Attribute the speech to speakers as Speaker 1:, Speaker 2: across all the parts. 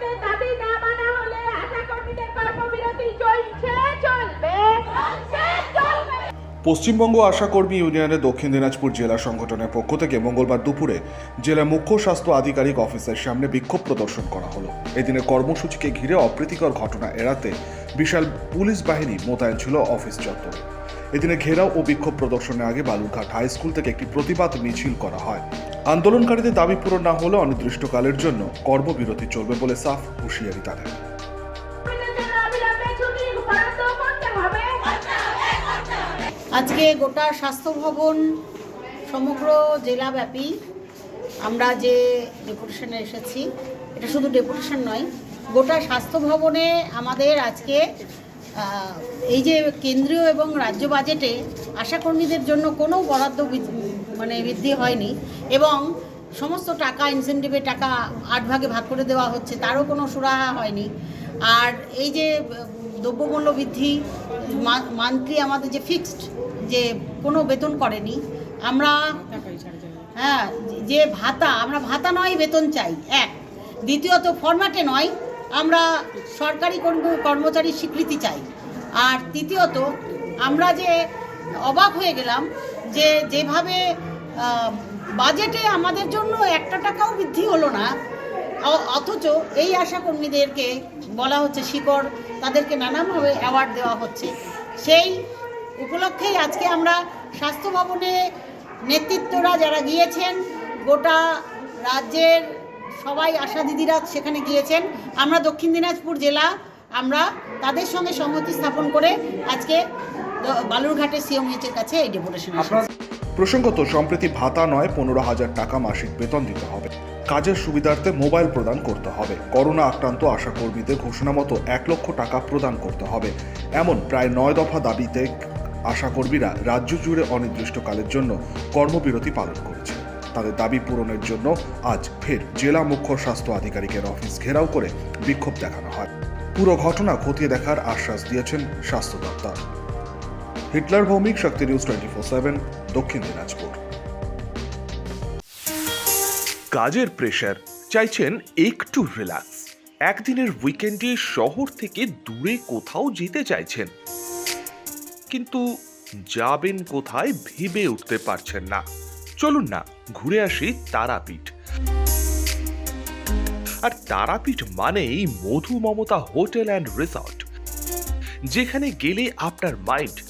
Speaker 1: কর্মীদের দাবি
Speaker 2: পশ্চিমবঙ্গ আশাকর্মী ইউনিয়নের দক্ষিণ দিনাজপুর জেলা সংগঠনের পক্ষ থেকে মঙ্গলবার দুপুরে জেলার মুখ্য স্বাস্থ্য আধিকারিক অফিসের সামনে বিক্ষোভ প্রদর্শন করা হলো। এদিনের কর্মসূচিকে ঘিরে অপ্রীতিকর ঘটনা এড়াতে বিশাল পুলিশ বাহিনী মোতায়েন ছিল অফিস চত্বরে। এদিনে ঘেরাও ও বিক্ষোভ প্রদর্শনের আগে বালুরঘাট হাই স্কুল থেকে একটি প্রতিবাদ মিছিল করা হয়। আন্দোলনকারীদের দাবি পূরণ না হলে অনির্দিষ্টকালের জন্য কর্মবিরতি চলবে বলে সাফ হুঁশিয়ারি তাদের।
Speaker 3: আজকে গোটা স্বাস্থ্য ভবন সমগ্র জেলাব্যাপী আমরা যে ডেপুটেশনে এসেছি, এটা শুধু ডেপুটেশন নয়, গোটা স্বাস্থ্য ভবনে আমাদের আজকে এই যে কেন্দ্রীয় এবং রাজ্য বাজেটে আশাকর্মীদের জন্য কোনো বরাদ্দ মানে বৃদ্ধি হয়নি এবং সমস্ত টাকা ইনসেন্টিভে টাকা আট ভাগে ভাগ করে দেওয়া হচ্ছে, তারও কোনো সুরাহা হয়নি। আর এই যে দ্রব্যমূল্য বৃদ্ধি মান্থলি আমাদের যে ফিক্সড যে কোনো বেতন করেনি, আমরা হ্যাঁ যে ভাতা, আমরা ভাতা নয়, বেতন চাই, এক। দ্বিতীয়ত ফরম্যাটে নয়, আমরা সরকারি কর্ম- কর্মচারীর স্বীকৃতি চাই। আর তৃতীয়ত, আমরা যে অবাক হয়ে গেলাম যে যেভাবে বাজেটে আমাদের জন্য একটা টাকাও বৃদ্ধি হলো না অথচ এই আশা কর্মীদেরকে বলা হচ্ছে শিকড়, তাদেরকে নানানভাবে অ্যাওয়ার্ড দেওয়া হচ্ছে। সেই উপলক্ষেই আজকে আমরা স্বাস্থ্য ভবনে নেতৃত্বরা যারা গিয়েছেন, গোটা রাজ্যের সবাই আশা দিদিরা সেখানে গিয়েছেন। আমরা দক্ষিণ দিনাজপুর জেলা, আমরা তাদের সঙ্গে সংহতি স্থাপন করে আজকে বালুরঘাটের সিএমএইচের কাছে এই ডেপুটেশন
Speaker 2: প্রসঙ্গত, সম্প্রতি ভাতা নয়, পনেরো হাজার টাকা মাসিক বেতন দিতে হবে। কাজের সুবিধার্থে মোবাইল প্রদান করতে হবে। করোনা আক্রান্ত আশাকর্মীদের ঘোষণা মতো এক লক্ষ টাকা প্রদান করতে হবে। এমন প্রায় নয় দফা দাবিতে আশাকর্মীরা রাজ্য জুড়ে অনির্দিষ্টকালের জন্য কর্মবিরতি পালন করেছে। তাদের দাবি পূরণের জন্য আজ ফের জেলা মুখ্য স্বাস্থ্য আধিকারিকের অফিস ঘেরাও করে বিক্ষোভ দেখানো হয়। পুরো ঘটনা খতিয়ে দেখার আশ্বাস দিয়েছেন স্বাস্থ্য দপ্তর। Hitler Bhowmik, Shakti news twenty four seven, Dakshin Dinajpur.
Speaker 4: কাজের প্রেশার চাইছেন একটু রিল্যাক্স একদিনের উইকেন্ডে শহর থেকে দূরে কোথাও যেতে চাইছেন। কিন্তু যাবেন কোথায় ভেবে উঠতে পারছেন না। চলুন না, ঘুরে আসি তারাপীঠ। আর তারাপীঠ মানেই Madhu Mamata hotel and resort. যেখানে গেলে আপনার মাইন্ড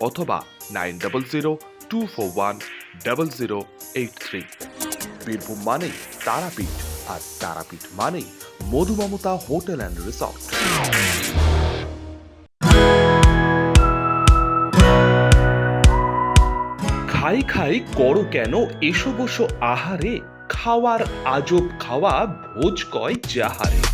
Speaker 4: অথবা nine double zero two four one double zero eight three. Birbhum মানেই তারাপীঠ, আর তারাপীঠ মানেই Madhu Mamata hotel and resort. খাই খাই করো কেন, এসো বসো আহারে, খাওয়ার আজব খাওয়া, ভোজ কয় যাহারে।